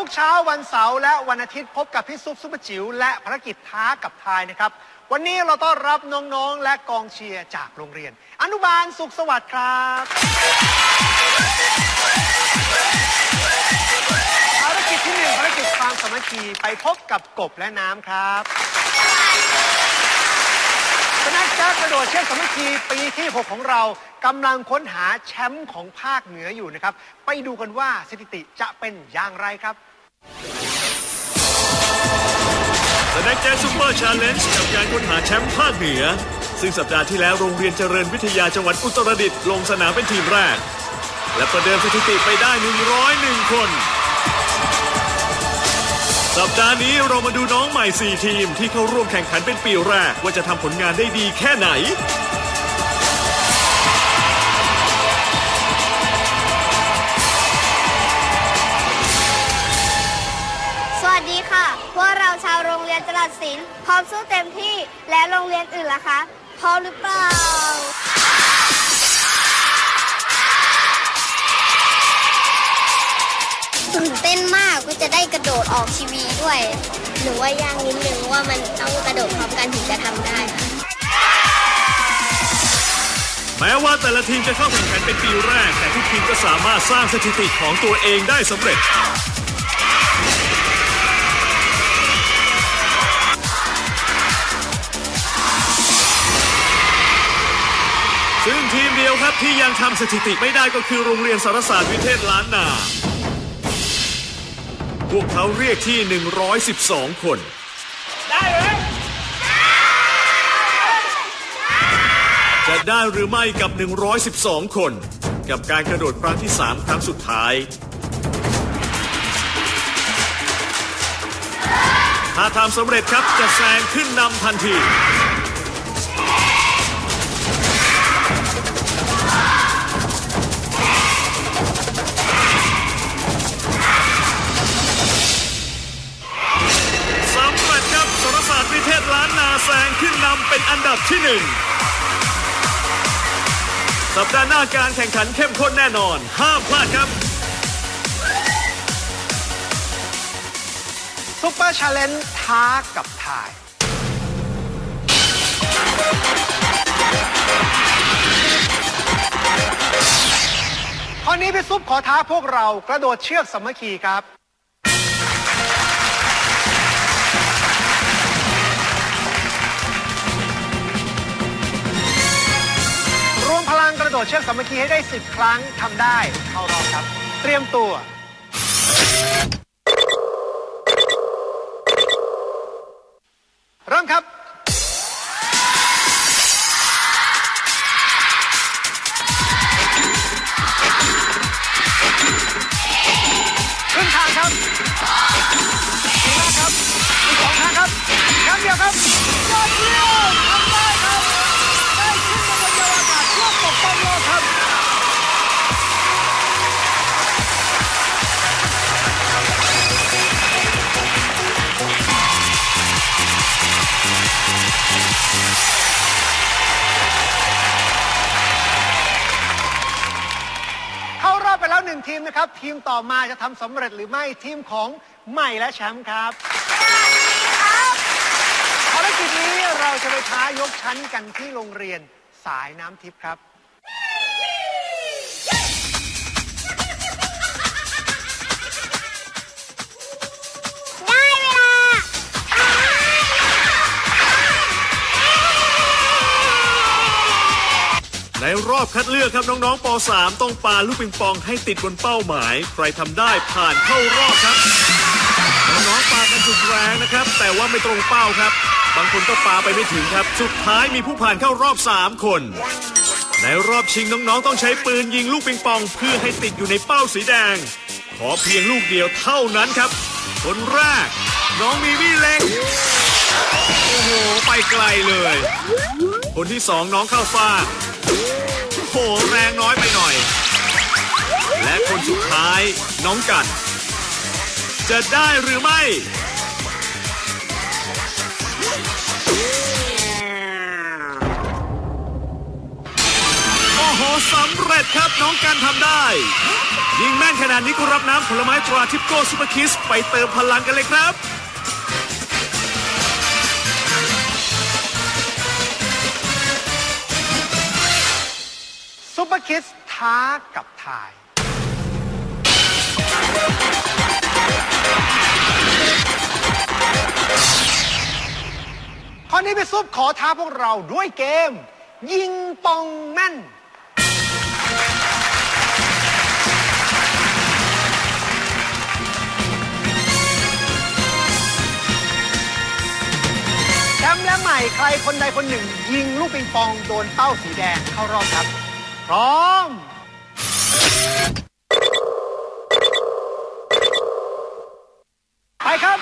ทุกเช้าวันเสาร์และวันอาทิตย์พบกับพี่ซุปซุปเปอร์จิ๋วและภารกิจท้ากับทายนะครับ วันนี้เราต้อนรับน้องๆ และกองเชียร์จากโรงเรียน อนุบาลสุขสวัสดิ์ครับภารกิจที่หนึ่งภารกิจความสามัคคีไปพบกับกบและน้ำครับคณะแจ๊กกระโดดเชือกสามัคคีปีที่ 6 ของเรากำลังค้นหาแชมป์ของภาคเหนืออยู่นะครับ ไปดูกันว่าสถิติจะเป็นอย่างไรครับ แน็คแจ็คซูเปอร์ชาเลนจ์กับการค้นหาแชมป์ภาคเหนือ ซึ่งสัปดาห์ที่แล้วโรงเรียนเจริญวิทยาจังหวัดอุตรดิตถ์ลงสนามเป็นทีมแรก และประเดิมสถิติไปได้ 101 คน สัปดาห์นี้เรามาดูน้องใหม่ 4 ทีมที่เข้าร่วมแข่งขันเป็นปีแรกว่าจะทำผลงานได้ดีแค่ไหน โรงเรียนจรัสศิลป์พร้อมสู้เต็มที่และโรงเรียนอื่นล่ะคะพร้อมหรือเปล่า ตื่นเต้นมากก็จะได้กระโดดออกทีวีด้วย หนูว่ายากนิดนึงว่ามันต้องกระโดดพร้อมกันถึงจะทำได้ค่ะแม้ว่าแต่ละทีมจะเข้าแข่งขันเป็นปีแรก แต่ทุกทีมก็สามารถสร้างสถิติของตัวเองได้สำเร็จ ซึ่งทีมเดียวครับที่ยังทำสถิติไม่ได้ก็คือโรงเรียนสารศาสตร์วิเทศล้านนา พวกเขาเรียกที่ 112 คน ได้ไหมจะได้หรือไม่กับ 112 คน กับการกระโดดครั้งที่ 3 ครั้งสุดท้าย ถ้าทำสำเร็จครับจะแซงขึ้นนำทันที ขึ้นนำเป็นอันดับที่หนึ่งสัปดาห์หน้าการแข่งขันเข้มข้นแน่นอน ห้ามพลาดครับซุปเปอร์ชาเลนจ์ท้ากับทายข้อนี้พี่ซุปขอท้าพวกเรากระโดดเชือกสามัคคีครับ ระโดดเชือกสามัคคีให้ได้ 10 ครั้งทำได้เข้ารอบครับ เตรียมตัว เริ่มครับ ทีมนะครับ ทีมต่อมาจะทำสำเร็จหรือไม่ทีมของใหม่และแชมป์ครับภารกิจนี้เราจะไปท้ายกชั้นกันที่โรงเรียนสายน้ำทิพย์ครับ ในรอบคัดเลือกครับน้องๆป .3 ต้องปาลูกปิงปองให้ติดบนเป้าหมาย ใครทำได้ผ่านเข้ารอบครับ น้องๆปากันสุดแรงนะครับ แต่ว่าไม่ตรงเป้าครับ บางคนก็ปาไปไม่ถึงครับ สุดท้ายมีผู้ผ่านเข้ารอบ 3 คน ในรอบชิงน้องๆต้องใช้ปืนยิงลูกปิงปองเพื่อให้ติดอยู่ในเป้าสีแดง ขอเพียงลูกเดียวเท่านั้นครับ คนแรก น้องมีมี่เล็ก โอ้โห ไปไกลเลย คนที่สองน้องข้าวฟ่าง โหแรงน้อยไปหน่อย และคนสุดท้ายน้องกัน จะได้หรือไม่ โอ้โหสำเร็จครับน้องกันทำได้ ยิงแม่นขนาดนี้ก็รับน้ำผลไม้ตราทิปโก้ซูเปอร์คิส ไปเติมพลังกันเลยครับ ร์คิดท้ากับทาย ข้อนี้พี่ซุปขอท้าพวกเราด้วยเกม ยิงปองแม่น แชมป์และใหม่ใครคนใดคนหนึ่ง ยิงลูกปิงปองโดนเป้าสีแดงเข้ารอบครับ พร้อม ไปครับ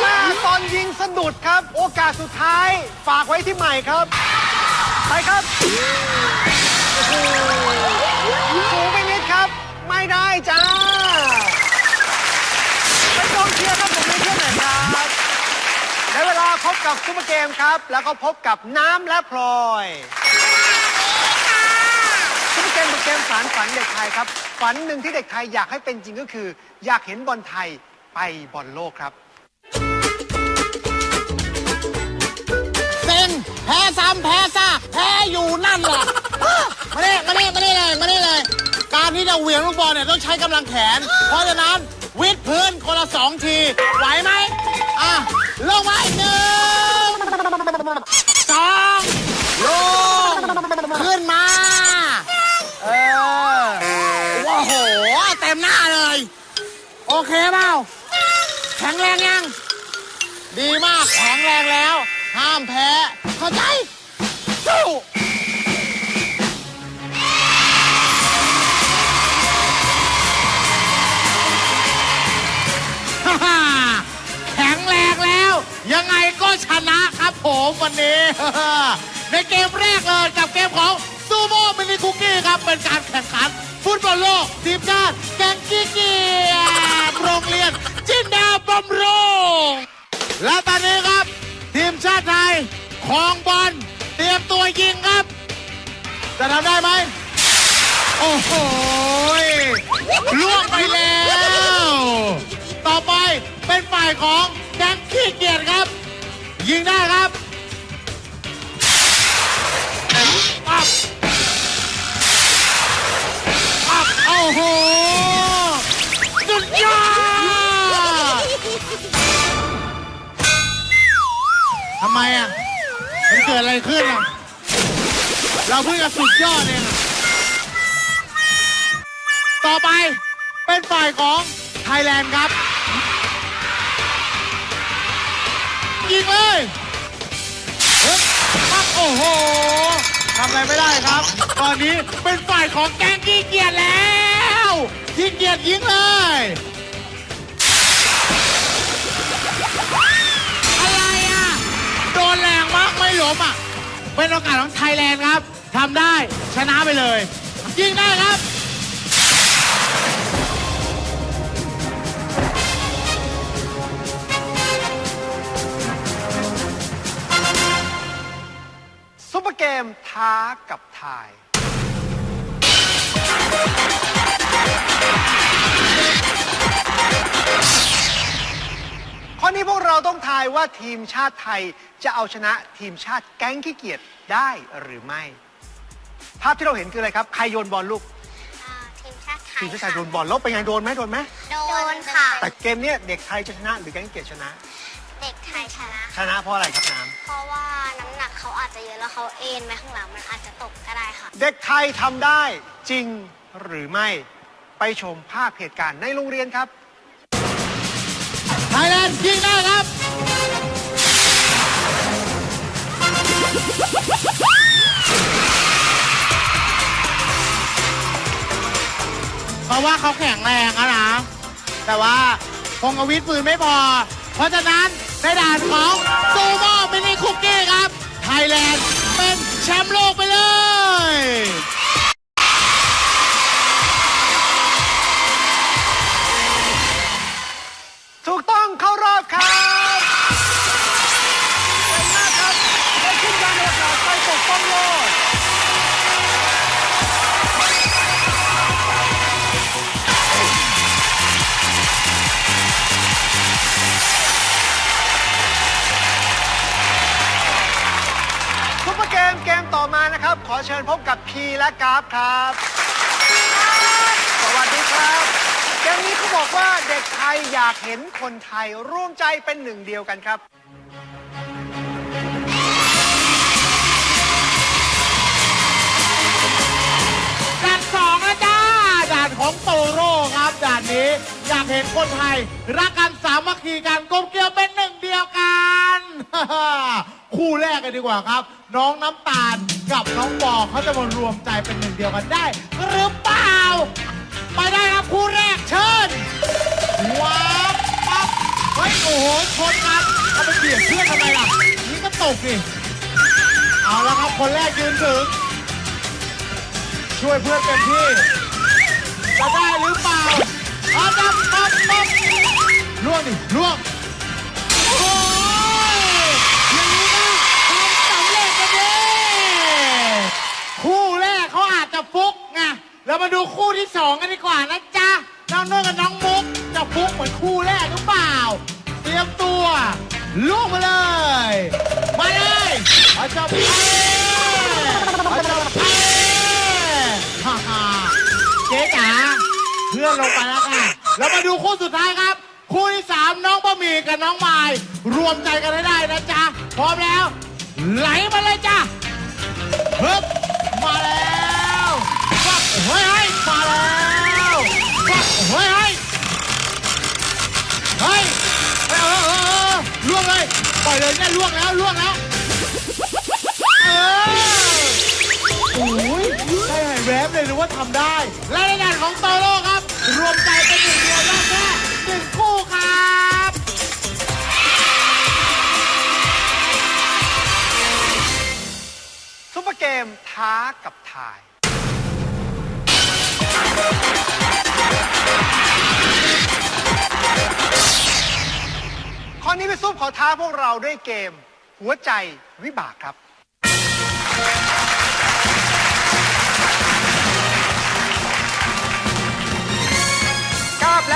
แม่ตอนยิงสะดุดครับ โอกาสสุดท้าย ฝากไว้ที่ใหม่ครับ ไปครับโอ้โหสูงไปนิดครับ ไม่ได้จ้า ไปกองเชียร์ครับผม พบกับซุปเปอร์เกมครับ แล้วก็พบกับน้ำและพลอยซุปเปอร์เกมเป็นเกมสารฝันเด็กไทยครับ ฝันหนึ่งที่เด็กไทยอยากให้เป็นจริงก็คือ อยากเห็นบอลไทยไปบอลโลกครับเซ็งแพ้ซ้ำแพ้ซากแพ้อยู่นั่นแหละมาเนี่มาเนี่มาเนี่เลยมาเนี่เลย การที่จะเหวี่ยงลูกบอลเนี่ยต้องใช้กำลังแขน เพราะฉะนั้นวิดพื้นคนละสองที ไหวไหมอะ ลงมาหนึ่งสองลงขึ้นมา เออโอ้โห เต็มหน้าเลย โอเคเปล่าแข็งแรงยัง ดีมากแข็งแรงแล้ว ห้ามแพ้ เข้าใจสู้ ชนะครับผมวันนี้ ในเกมแรกเลยกับเกมของซูโม่มินิคุกกี้ครับ เป็นการแข่งขัน ฟุตบอลโลกทีมชาติแกงกี้เกียรโรงเรียน จินดาบำรุงและตอนนี้ครับ ทีมชาติไทยครองบอลเตรียมตัวยิงครับ จะทำได้ไหมโอ้โหล่วงไปแล้ว ต่อไปเป็นฝ่ายของแกงขี้เกียจ ยิงได้ครับปั๊บปั๊บโอ้โหสุดยอดทำไมอะ มันเกิดอะไรขึ้นอะ เราเพิ่งจะสุดยอดเองอะต่อไปเป็นฝ่ายของไทยแลนด์ครับ ยิงเลยปักโอ้โหทำอะไรไม่ได้ครับ ตอนนี้เป็นฝ่ายของแกงขี้เกียจแล้วขี้เกียจยิงเลยอะไรอะโดนแรงมากไม่หล้มอะเป็นโอกาสของไทยแลนด์ครับทำได้ชนะไปเลย ยิงได้ครับ เปอร์เกมท้ากับทาย ข้อนี้พวกเราต้องทายว่าทีมชาติไทยจะเอาชนะทีมชาติแก๊งขี้เกียจได้หรือไม่ ภาพที่เราเห็นคืออะไรครับ ใครโยนบอลลูกทีมชาติไทยทีมชาติไทยโดนบอลแล้วเป็นไงโดนไหมโดนไหม โดนค่ะ แต่เกมเนี้ยเด็กไทยจะชนะหรือแก๊งขี้เกียจชนะ เด็กไทยชนะ ชนะเพราะอะไรครับน้เพราะว่าน้ำหนัก เขาอาจจะเยอะแล้วเขาเอ็นไปข้างหลังมันอาจจะตกก็ได้ค่ะำเด็กไทยทำได้จริงหรือไม่ ไปชมภาพเหตุการณ์ในโรงเรียนครับ ไทยแลนด์ยิงได้ครับ เพราะว่าเขาแข็งแรงอะนะ แต่ว่าคงอาวิทปืนไม่พอ เพราะฉะนั้นในด่านของซูโม่มินิคุกกี้ครับ ไทยแลนด์เป็นแชมป์โลกไปเลย ครับ ขอเชิญพบกับพีและกราฟครับ สวัสดีครับเกมนี้เขาบอกว่าเด็กไทยอยากเห็นคนไทยร่วมใจเป็นหนึ่งเดียวกันครับ ของโตโร่ครับด่านนี้ อยากเห็นคนไทย รักกันสามัคคีกันกลมเกลียวเป็นหนึ่งเดียวกัน คู่แรกกันดีกว่าครับ น้องน้ำตาลกับน้องปอเขาจะมารวมใจเป็นหนึ่งเดียวกันได้ หรือเปล่า ไปได้ครับคู่แรกเชิญว้าวปั๊บเฮ้ยโอ้โหชนกันเอาไปเบียดเพื่อนทำไมล่ะนี่ก็ตกดิเอาละครับคนแรกยืนถึงช่วยเพื่อนเต็มที่ จะได้หรือเปล่าเอาดับปับปับล่วงดิล่วงโอ้ยอย่างนี้ก็ทำสำเร็จกันดิคู่แรกเขาอาจจะฟุกไงเรามาดูคู่ที่สองกันดีกว่านะจ๊ะน้องนุ่นกับน้องมุกจะฟุกเหมือนคู่แรกหรือเปล่า เตรียมตัวลูกมาเลย มาเลยอาจจะไปอาจจะไป เพื่อนลงไปแล้วค่ะแล้วมาดูคู่สุดท้ายครับ คู่ที่สามน้องบะหมี่กับน้องไม้รวมใจกันให้ได้นะจ๊ะพร้อมแล้ว ไหลมาเลยจ้ะฮึบมาแล้วฟักเฮ้ยเฮ้ยมาแล้วฟักเฮ้ยเฮ้ยเฮ้ยเออเออเออล่วงเลยปล่อยเลยเนี่ยล่วงแล้วล่วงแล้วเออโอ้ยได้หายแวบเลยหรือว่าทำได้และในด่านของโตโร่ วมใจเป็นหนึ่งเดียวได้แค่หนึ่งคู่ครับซุปเปอร์เกมท้ากับทาย ข้อนี้พี่ซุปขอท้าพวกเราด้วยเกม หัวใจวิบากครับ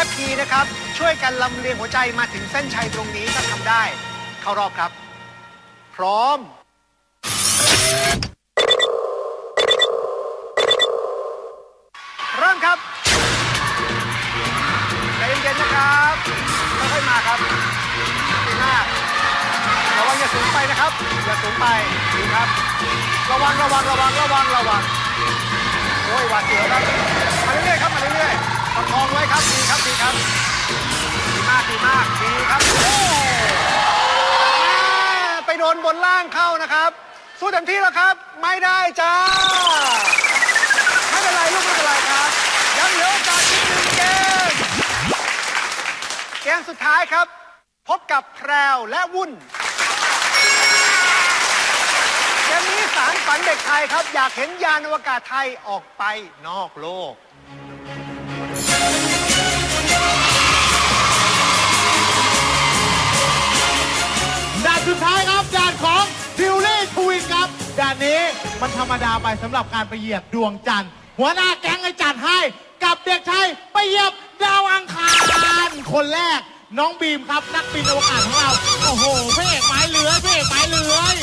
และพีนะครับ ช่วยกันลำเลียงหัวใจมาถึงเส้นชัยตรงนี้ถ้าทำได้ เข้ารอบครับ พร้อม เริ่มครับใจเย็นๆนะครับค่อยๆมาครับดีมากระวังอย่าสูงไปนะครับ อย่าสูงไปดีครับ ระวังระวังระวังระวังระวังโอ้ยหวาดเสียวครับ ประคองไว้ครับดีครับดีครับดีมากดีมากดีครับโอ้อ่ไปโดนบนล่างเข้านะครับ สู้เต็มที่แล้วครับ ไม่ได้จ้า ไม่เป็นไรลูกไม่เป็นไรครับ ยังเหลือโอกาสอีกหนึ่งเกม เกมสุดท้ายครับ พบกับแพรวและวุ่น เกมนี้สารฝันเด็กไทยครับ อยากเห็นยานอวกาศไทยออกไปนอกโลก มันธรรมดาไปสำหรับการไปเหยียบดวงจันทร์หัวหน้าแก๊งให้จัดให้ กับเด็กชายไปเหยียบดาวอังคารคนแรก น้องบีมครับนักบินอวกาศของเราโอ้โหพระเอกไม้เลื้อยพระเอกไม้เลื้อย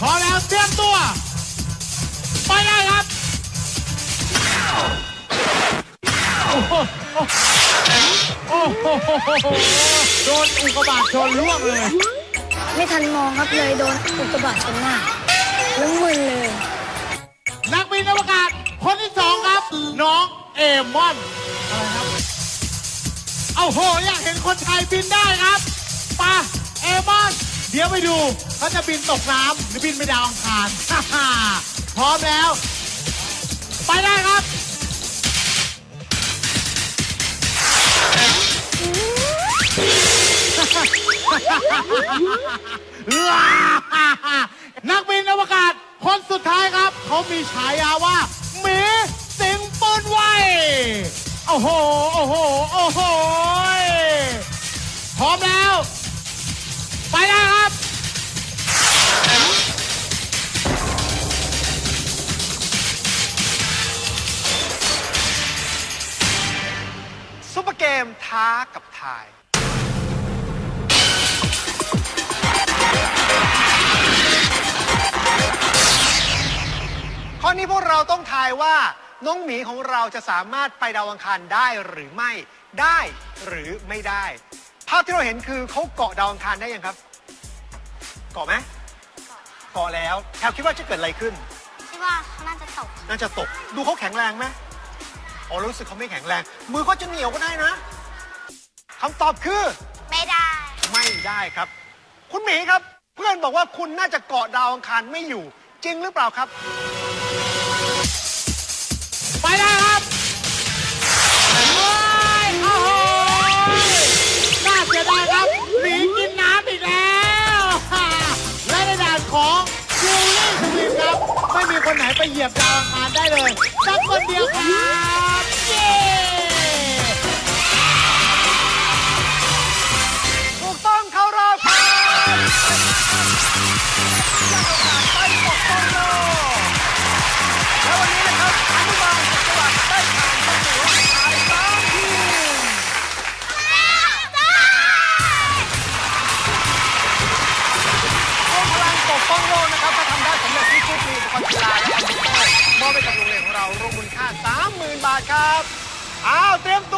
พอแล้วเตรียมตัว ไปได้ครับโอ้โหโอ้โหโดนอุกกาบาตชนล่วงเลย ไม่ทันมองครับเลยโดนอุกกาบาตชนหน้าแล้วมึนเลย นักบินอวกาศ คนที่สองครับ น้องเอมอนอะไรครับเอาโห อยากเห็นคนไทยบินได้ครับปะเอมอน เดี๋ยวไปดูเขาจะบินตกน้ำหรือบินไปดาวอังคารฮ่าฮ่าพร้อมแล้ว ไปได้ครับนักบินอวกาศ คนสุดท้ายครับ เขามีฉายาว่าหมีสิงปืนไวโอ้โห โอ้โห โอ้โห พร้อมแล้ว ไปได้ครับซุปเปอร์เกมท้ากับทาย ข้อนี้พวกเราต้องทายว่าน้องหมีของเราจะสามารถไปดาวอังคารได้หรือไม่ได้หรือไม่ได้ ภาพที่เราเห็นคือเขาเกาะดาวอังคารได้ยังครับ เกาะไหมเกาะแล้วแคลคิดว่าจะเกิดอะไรขึ้น คิดว่าเขาน่าจะตก น่าจะตก ดูเขาแข็งแรงไหมอ๋อรู้สึกเขาไม่แข็งแรง มือเขาจะเหนียวก็ได้นะคำตอบคือ ไม่ได้ ไม่ได้ครับ คุณหมีครับ เพื่อนบอกว่าคุณน่าจะเกาะดาวอังคารไม่อยู่ จริงหรือเปล่าครับ ไปได้ครับว้ายโอ้โหน่าเสียดายครับหมีกินน้ำอีกแล้วและในด่านของจิวลี่สวิมครับ ไม่มีคนไหนไปเหยียบดาวอังคารได้เลยสักคนเดียวครับเย้ถูกต้องเข้ารอบครับไปปกป้องโลกแล้ววันนี้นะครับอนุบาล มทีมรวมพลังปกป้องโลกนะครับถ้าทำได้สำเร็จที่ชุดมีอุปกรณ์กีฬาและคอมพิวเตอร์มอบให้กับโรงเรียนของเรารวมมูลค่า30,000 บาทครับ อ้าว เตรียมตัว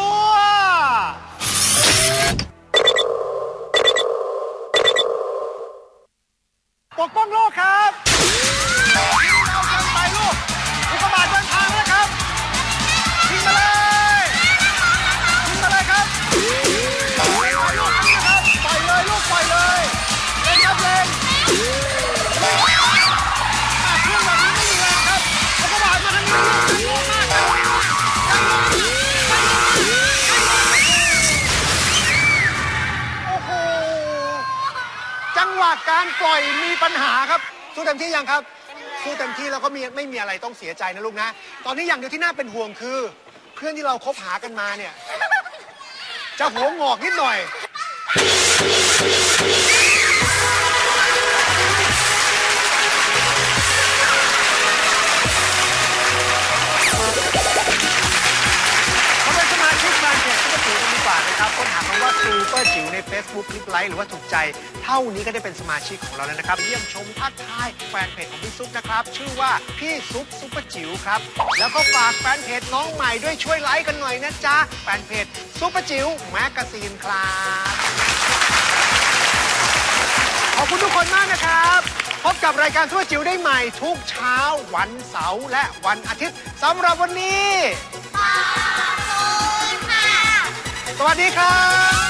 การปล่อยมีปัญหาครับสู้เต็มที่ยังครับสู้เต็มที่แล้วก็มีไม่มีอะไรต้องเสียใจนะลูกนะ ตอนนี้อย่างเดียวที่น่าเป็นห่วงคือ เพื่อนที่เราคบหากันมาเนี่ย จะหัวงอกนิดหน่อย คำว่าซูเปอร์จิ๋วใน Facebook คลิกไลค์หรือว่าถูกใจ เท่านี้ก็ได้เป็นสมาชิกของเราแล้วนะครับ เยี่ยมชมทักทายแฟนเพจของพี่ซุปนะครับ ชื่อว่าพี่ซุปซุปเปอร์จิ๋วครับ แล้วก็ฝากแฟนเพจน้องใหม่ด้วยช่วยไลค์กันหน่อยนะจ๊ะ แฟนเพจซุปเปอร์จิ๋วแมกกาซีนครับขอบคุณทุกคนมากนะครับ พบกับรายการทั่วจิ๋วได้ใหม่ทุกเช้าวันเสาร์และวันอาทิตย์สำหรับวันนี้ ขอบคุณค่ะ สวัสดีครับ